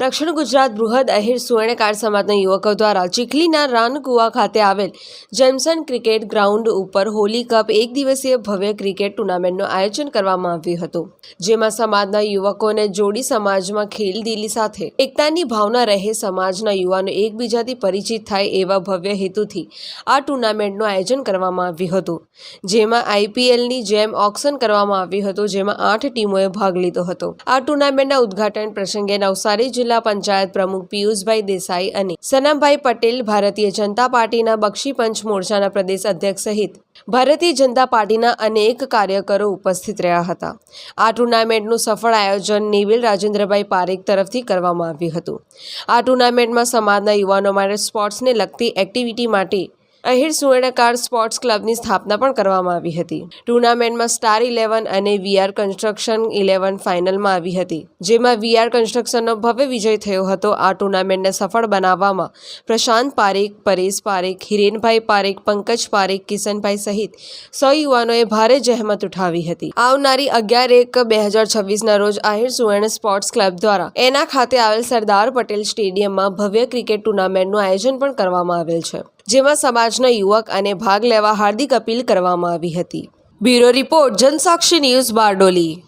દક્ષિણ ગુજરાત બૃહદ અહીર સુવર્ણકાર સમાજના યુવકો દ્વારા ચીખલીના રાનકુવા ખાતે આવેલ જેમસન ક્રિકેટ ગ્રાઉન્ડ ઉપર હોલી કપ એક દિવસીય ભવ્ય ક્રિકેટ ટુર્નામેન્ટનું આયોજન કરવામાં આવ્યું હતું, જેમાં સમાજના યુવકોને જોડી સમાજમાં ખેલદિલી સાથે એકતાની ભાવના રહે, સમાજના યુવાનો એકબીજાથી પરિચિત થાય એવા ભવ્ય હેતુથી આ ટુર્નામેન્ટનું આયોજન કરવામાં આવ્યું હતું, જેમાં આઈપીએલની જેમ ઓક્શન કરવામાં આવ્યું હતું, જેમાં આઠ ટીમોએ ભાગ લીધો હતો. આ ટુર્નામેન્ટના ઉદઘાટન પ્રસંગે નવસારી જિલ્લા પંચાયત પ્રમુખ પિયુષભાઈ દેસાઈ અને સનમભાઈ પટેલ ભારતીય જનતા પાર્ટીના બક્ષી પંચ મોરચાના પ્રદેશ અધ્યક્ષ સહિત ભારતીય જનતા પાર્ટીના અનેક કાર્યકરો ઉપસ્થિત રહ્યા હતા. આ ટુર્નામેન્ટનું સફળ આયોજન નેવિલ રાજેન્દ્રભાઈ પારેખ તરફથી કરવામાં આવ્યું હતું. આ ટુર્નામેન્ટમાં સમાજના યુવાનો માટે સ્પોર્ટ્સને લગતી એક્ટિવિટી માટે અહિર સુવર્ણકાર સ્પોર્ટ્સ ક્લબની સ્થાપના પણ કરવામાં આવી હતી. ટુર્નામેન્ટમાં સ્ટાર ઇલેવન અને વીઆર કન્સ્ટ્રક્શન ઇલેવન ફાઇનલમાં આવી હતી. જેમાં વીઆર કન્સ્ટ્રક્શનનો ભવ્ય વિજય થયો હતો. આ ટુર્નામેન્ટને સફળ બનાવવામાં પ્રશાંત પારેખ, પરેશ પારેખ, હિરેનભાઈ પારેખ, પંકજ પારેખ, કિશનભાઈ સહિત સો યુવાનોએ ભારે જહેમત ઉઠાવી હતી. આવનારી અગિયાર એક બે હજાર છવ્વીસના રોજ આહિર સુવર્ણ સ્પોર્ટ્સ ક્લબ દ્વારા એના ખાતે આવેલ સરદાર પટેલ સ્ટેડિયમમાં ભવ્ય ક્રિકેટ ટુર્નામેન્ટનું આયોજન પણ કરવામાં આવેલ છે. જેમાં સમાજના યુવક અને ભાગ લેવા હાર્દિક અપીલ કરવામાં આવી હતી. Bureau report Jansakshi news Bardoli.